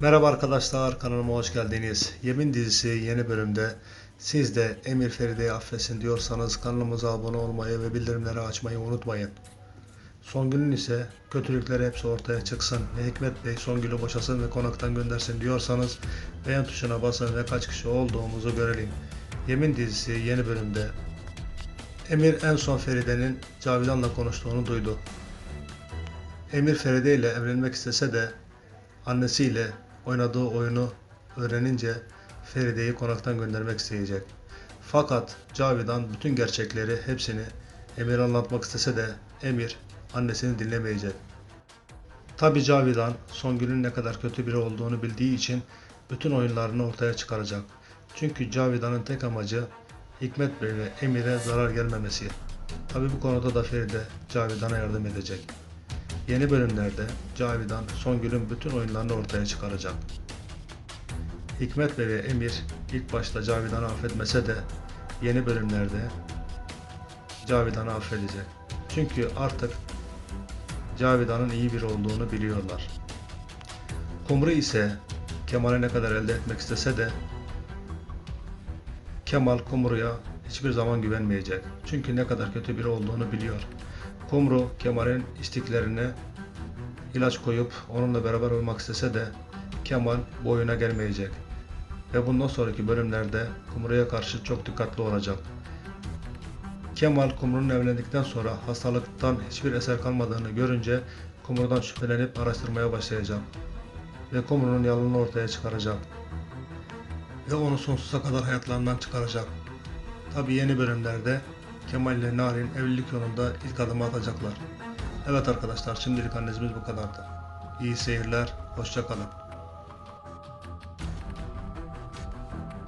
Merhaba arkadaşlar kanalıma hoş geldiniz. Yemin dizisi yeni bölümde siz de Emir Feride'yi affetsin diyorsanız kanalımıza abone olmayı ve bildirimleri açmayı unutmayın. Songül'ün ise kötülükleri hepsi ortaya çıksın ve Hikmet Bey Songül'ü boşasın ve konaktan göndersin diyorsanız beğen tuşuna basın ve kaç kişi olduğumuzu görelim. Yemin dizisi yeni bölümde Emir en son Feride'nin Cavidan'la konuştuğunu duydu. Emir Feride ile evlenmek istese de annesiyle oynadığı oyunu öğrenince Feride'yi konaktan göndermek isteyecek. Fakat Cavidan bütün gerçekleri hepsini Emir'e anlatmak istese de Emir annesini dinlemeyecek. Tabi Cavidan Songül'ün ne kadar kötü biri olduğunu bildiği için bütün oyunlarını ortaya çıkaracak. Çünkü Cavidan'ın tek amacı Hikmet Bey ve Emir'e zarar gelmemesi. Tabi bu konuda da Feride Cavidan'a yardım edecek. Yeni bölümlerde Cavidan Songül'ün bütün oyunlarını ortaya çıkaracak. Hikmet Bey ve Emir ilk başta Cavidan'ı affetmese de yeni bölümlerde Cavidan'ı affedecek. Çünkü artık Cavidan'ın iyi biri olduğunu biliyorlar. Kumru ise Kemal'i ne kadar elde etmek istese de Kemal Kumru'ya hiçbir zaman güvenmeyecek. Çünkü ne kadar kötü biri olduğunu biliyor. Kumru Kemal'in istiklerine ilaç koyup onunla beraber olmak istese de Kemal bu oyuna gelmeyecek. Ve bundan sonraki bölümlerde Kumru'ya karşı çok dikkatli olacak. Kemal Kumru'nun evlendikten sonra hastalıktan hiçbir eser kalmadığını görünce Kumru'dan şüphelenip araştırmaya başlayacak. Ve Kumru'nun yalanını ortaya çıkaracak. Ve onu sonsuza kadar hayatlarından çıkaracak. Tabi yeni bölümlerde Kemal ile Narin evlilik yolunda ilk adımı atacaklar. Evet arkadaşlar şimdilik annemiz bu kadardı. İyi seyirler, hoşça kalın.